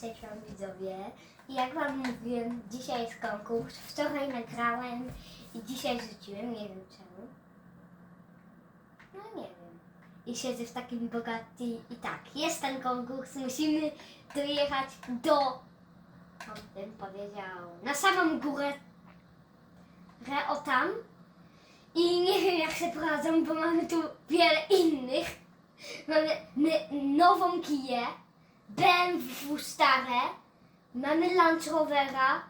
Cześć wam widzowie. Jak wam mówiłem, dzisiaj jest konkurs. Wczoraj nagrałem i dzisiaj rzuciłem, nie wiem czemu. No nie wiem. I siedzę w takim bogaty i tak, jest ten konkurs, musimy dojechać do, no, bym powiedział, na samą górę, że o tam. I nie wiem jak się prowadzą, bo mamy tu wiele innych. Mamy my, nową kiję, BMW stare, mamy Land Rovera,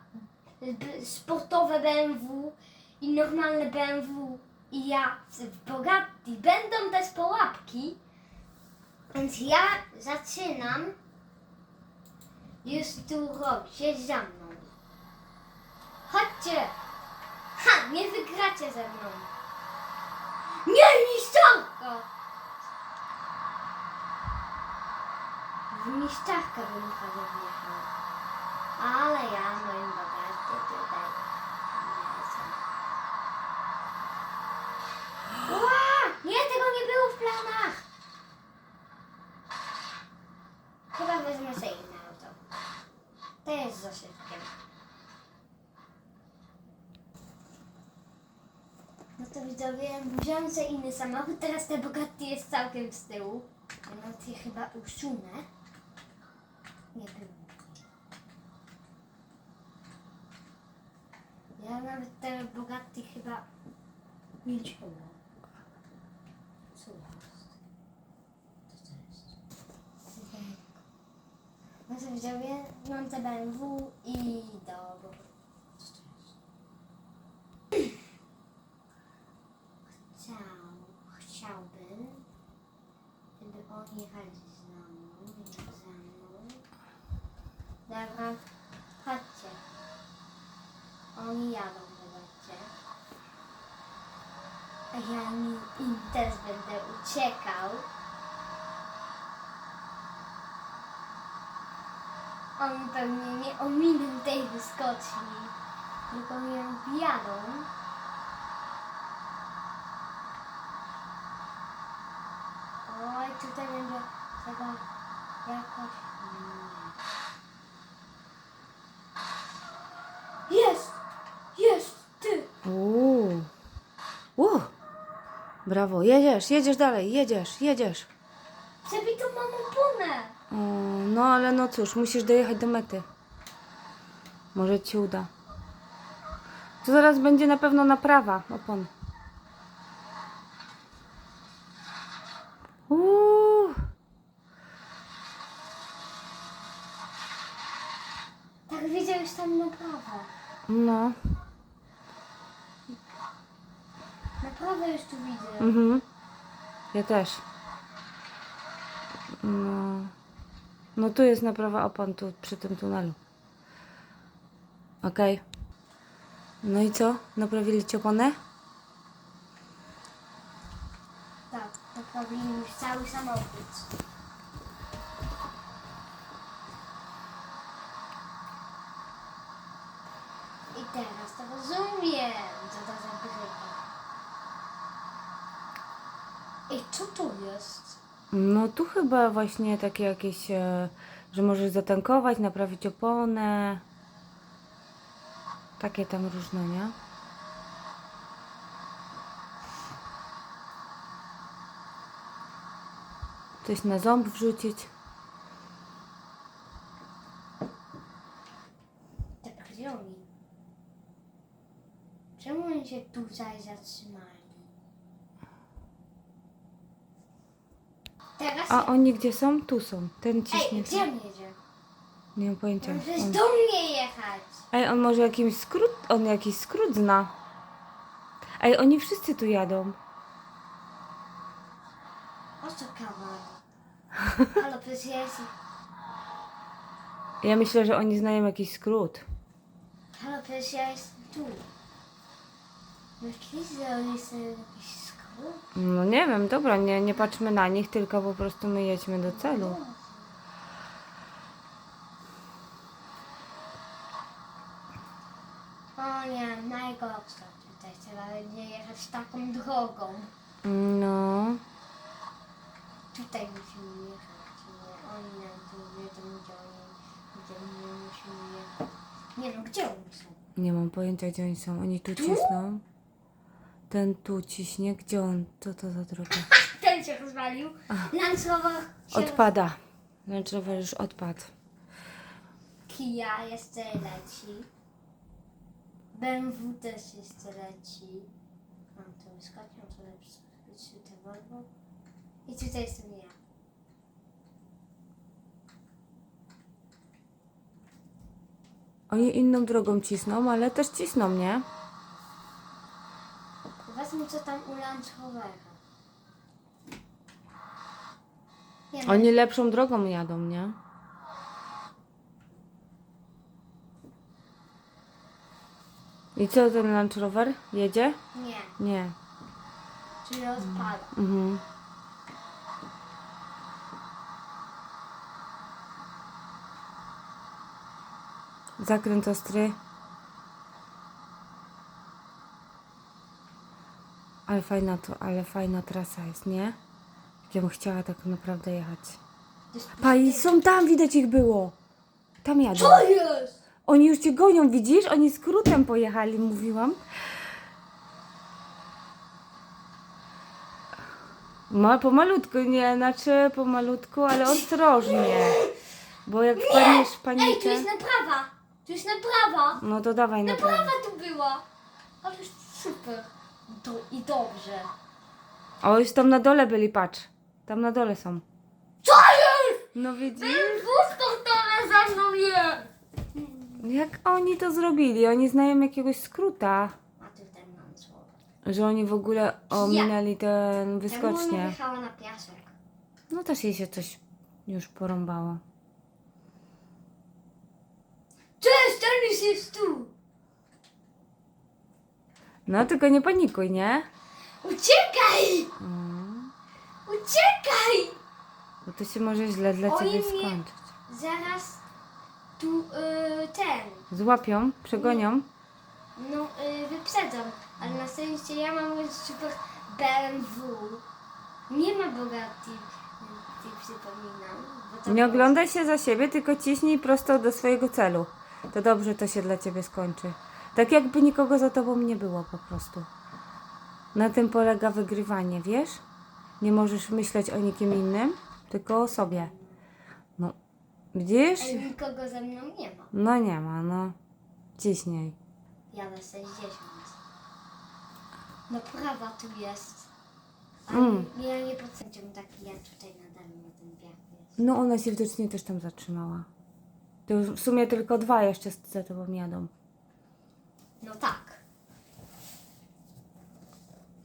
sportowe BMW i normalne BMW i ja w. Będą też połapki, więc ja zaczynam już tu robić. Za mną. Chodźcie! Ha! Nie wygracie ze mną! Nie, niszczarka! W niszczarkę bym prawie wjechał. Ale ja moim bogaty tutaj lecę. Ła! Nie, tego nie było w planach! Chyba wezmę sobie inne auto. To jest za szybkie. No to widzowie, wziąłem sobie inny samochód, teraz ten Bugatti jest całkiem z tyłu. Nawet je chyba usunę. Nie było. Ja nawet te Bugatti chyba nie ciąłem. Co jest? Co to jest? No to widzowie, mam te BMW i do... Co to? Chciał, chciałbym, żeby oni jechali z nami, nie ze mną. Dobra, chodźcie. Oni jadą, zobaczcie. A ja im, im też będę uciekał. Oni pewnie nie ominą tej wyskoczni, tylko mnie wjadą. Oj, tutaj będzie trzeba jakoś... Nie. Jest! Jest! Ty! Uuu. Uuu. Brawo, jedziesz, jedziesz dalej, jedziesz, jedziesz. Przebitą mam oponę! O, no ale no cóż, musisz dojechać do mety. Może ci uda. To zaraz będzie na pewno naprawa opon. Uuu. Tak widziałeś tam naprawę. No. Naprawę już tu widzę. Mhm. Ja też. No. No tu jest naprawa opon, tu przy tym tunelu. Okej. No i co? Naprawili ci oponę? Tak, naprawili już cały samochód. I teraz to rozumiem, co to za bryka. Ej, co tu jest? No tu chyba właśnie takie jakieś, e, że możesz zatankować, naprawić oponę. Takie tam różne, nie? Coś na ząb wrzucić. Tak. Czemu oni się tutaj zatrzymali? Teraz... A oni gdzie są? Tu są. Ten ciśnie. Ej, gdzie on jedzie? Nie mam pojęcia. Przecież On... do mnie jechać. Ej, on może jakimś skrót, on jakiś skrót zna. Ej, oni wszyscy tu jadą. O co kawał? Ale przecież ja jestem... Ja myślę, że oni znają jakiś skrót. Ale przecież ja jestem tu. Myślisz, że oni są jakiś skrót? No nie wiem, dobra, nie, nie patrzmy na nich, tylko po prostu my jedźmy do celu. O nie, najgorsza tutaj. Trzeba będzie jechać taką drogą. No. Tutaj musimy jechać. Nie, oni nam tu wiedzą, gdzie oni Nie no, gdzie oni są? Nie mam pojęcia, gdzie oni są. Oni tu Tu? cisną. Ten tu ciśnie. Gdzie on? Co to za droga? Ten się rozwalił. Się Odpada. Rover już odpadł. Kia jeszcze leci. BMW też jeszcze leci. Mam to wyskoczył, to lepsze. Trzy te Volvo. I tutaj jestem ja. Oni inną drogą cisną, ale też cisną, nie? Zobaczmy co tam u Land Rovera. Oni lepszą drogą jadą, nie? I co ten Land Rover? Jedzie? nie, Nie. czyli odpada. Mhm. Zakręt ostry. Ale fajna to, ale fajna trasa jest, nie? Jak ja bym chciała tak naprawdę jechać. Pa, i są tam, widać ich było. Tam jadą. Co jest? Oni już cię gonią, widzisz? Oni skrótem pojechali, mówiłam. Ma pomalutku, nie, znaczy pomalutku, ale ostrożnie. Bo jak wpadniesz w Ej, tu panikę... jest naprawa! Tu jest naprawa! No to dawaj na prawo. Naprawa tu była! Ale super. Do, I dobrze. O, już tam na dole byli, patrz. Tam na dole są. Co jest? No widzisz? Wóz sportowy za mną jest! Jak oni to zrobili? Oni znają jakiegoś skróta. A tu ten mam słowo. Że oni w ogóle ominęli ten wyskocznie. Czemu wjechała na piasek? No też jej się coś już porąbało. Cześć, już jest tu! No tylko nie panikuj, nie? Uciekaj! Mm. Uciekaj! Bo to się może źle dla Oni ciebie mnie- skończyć. Zaraz tu y, ten, Złapią, przegonią. no y, wyprzedzą. Ale na szczęście ja mam super BMW. Nie ma Bugatti, ci przypominam. Bo to Nie było- oglądaj się za siebie, tylko ciśnij prosto do swojego celu. To dobrze to się dla ciebie skończy. Tak jakby nikogo za tobą nie było po prostu. Na tym polega wygrywanie, wiesz? Nie możesz myśleć o nikim innym, tylko o sobie. No, widzisz? Ale nikogo ze mną nie ma. No nie ma, no. Ciśnij. Jadę 60. No prawa tu jest. Ale Mm. ja nie podceniam taki jak tutaj nade mną ten jest. No ona się widocznie też tam zatrzymała. To już w sumie tylko dwa jeszcze za tobą jadą. No tak.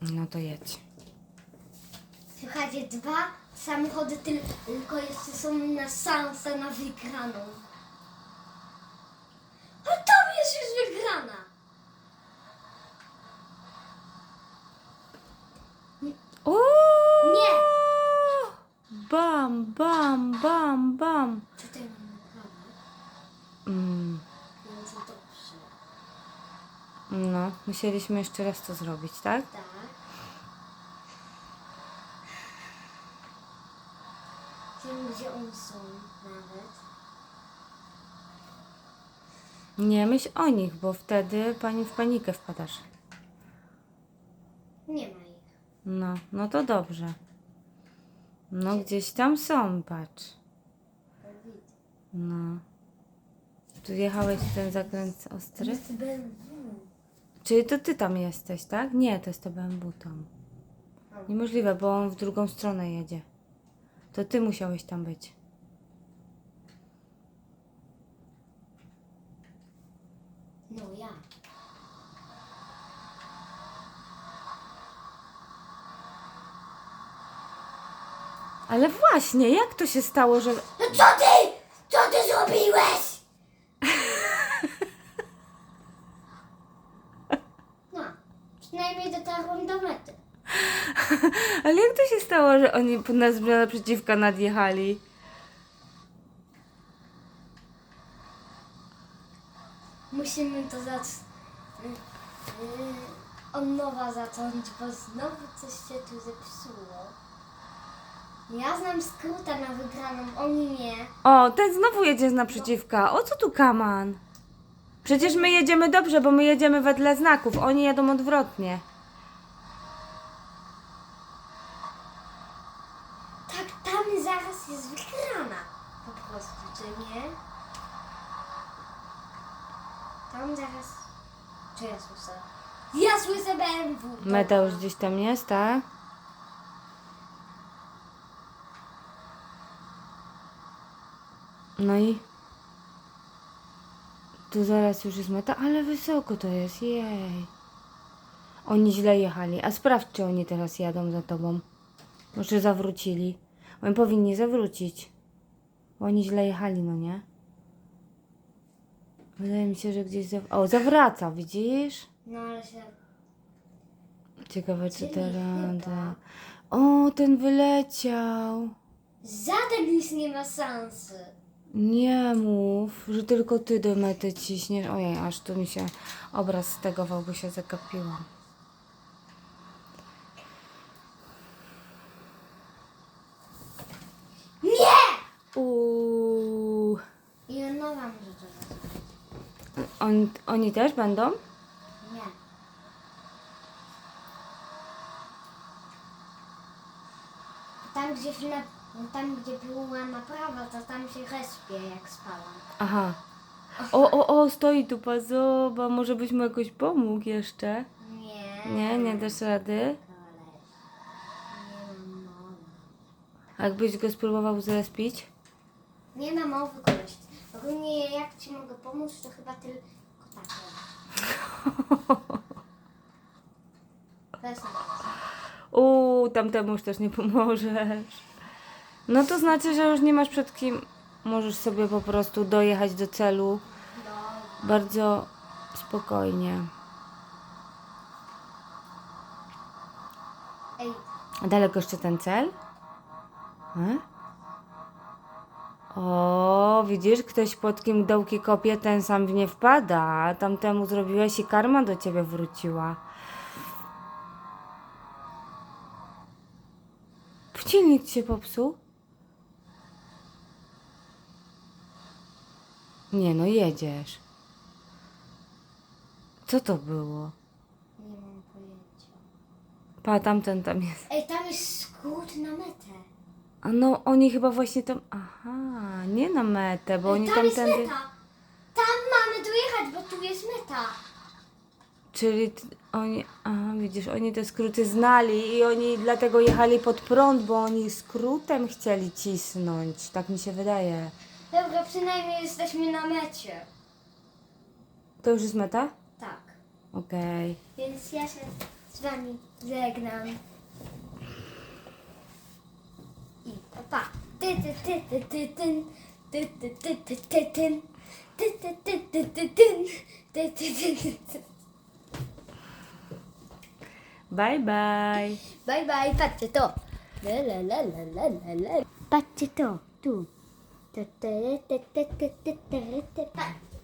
No to jedź. Słuchajcie, dwa samochody tyl- tylko jeszcze są na szansę na wygraną. A tam jest już wygrana. O! Nie. Bam, bam, bam, bam. Tutaj mam naprawę, Mm. No, musieliśmy jeszcze raz to zrobić, tak? Tak. Wiem, gdzie oni są nawet. Nie myśl o nich, bo wtedy pani w panikę wpadasz. Nie ma ich. No, no to dobrze. No gdzieś tam są, patrz. No. Tu jechałeś w ten zakręt ostry? Jest BMW. Czyli to ty tam jesteś, tak? Nie, to jest to BMW tam. Niemożliwe, bo on w drugą stronę jedzie. To ty musiałeś tam być. No ja. Ale właśnie, jak to się stało, że... No co ty? Co ty zrobiłeś? No, przynajmniej dotarłam do mety. Ale jak to się stało, że oni na zmianę przeciwka nadjechali? Musimy to zacząć od nowa zacząć, bo znowu coś się tu zepsuło. Ja znam skróta na wygraną, oni nie. O, ten znowu jedzie z naprzeciwka. O co tu kaman? Przecież my jedziemy dobrze, bo my jedziemy wedle znaków. Oni jadą odwrotnie. Tak, tam zaraz jest wygrana. Po prostu, czy nie? Tam zaraz... Czy ja słyszę? Ja słyszę BMW. Meta już gdzieś tam jest, tak? No i tu zaraz już jest meta, ale wysoko to jest, jej. Oni źle jechali. A sprawdź, czy oni teraz jadą za tobą. Może zawrócili. Oni powinni zawrócić. Oni źle jechali, no nie? Wydaje mi się, że gdzieś... Zaw... O, zawraca, widzisz? No ale się... Ciekawe, czy Czyli chyba. O, ten wyleciał. Żaden już nie ma szansy. Nie mów, że tylko ty do mety ciśniesz. Ojej, aż tu mi się obraz stegował, bo się zagapiłam. Nie! Uuu. I on nowa może to zrobić. On, oni też będą? Nie. Tam gdzie, na, tam gdzie była naprawa, to tam się respie jak spałam. Aha. O, o, o, stoi tu pazoba. Może byś mu jakoś pomógł jeszcze? Nie. Nie, nie dasz rady. Mam. A jakbyś go spróbował zrespić? Nie ma mowy koleś. Ogólnie jak ci mogę pomóc, to chyba tylko tak. Bez mowy. Uuu, tamtemu już też nie pomożesz. No to znaczy, że już nie masz przed kim. Możesz sobie po prostu dojechać do celu bardzo spokojnie. Ej, A daleko jeszcze ten cel? E? O, widzisz, ktoś pod kim dołki kopie, ten sam w nie wpada. A Tamtemu zrobiłeś i karma do ciebie wróciła. Silnik ci się popsuł? Nie no, jedziesz. Co to było? nie mam pojęcia. Pa, tamten tam jest. Ej, tam jest skrót na metę. A no, oni chyba właśnie tam. Aha, nie na metę, bo oni tam tam jest tędy. meta. Tam mamy dojechać, bo tu jest meta. Czyli t- oni. Aha, widzisz, oni te skróty znali i oni dlatego jechali pod prąd, bo oni skrótem chcieli cisnąć. Tak mi się wydaje. Dobra, przynajmniej jesteśmy na mecie. To już jest meta? Tak. Okej. Więc ja się z wami żegnam. Bye bye. Bye bye, patito. La la la la la la la. Patito, tout. Patito.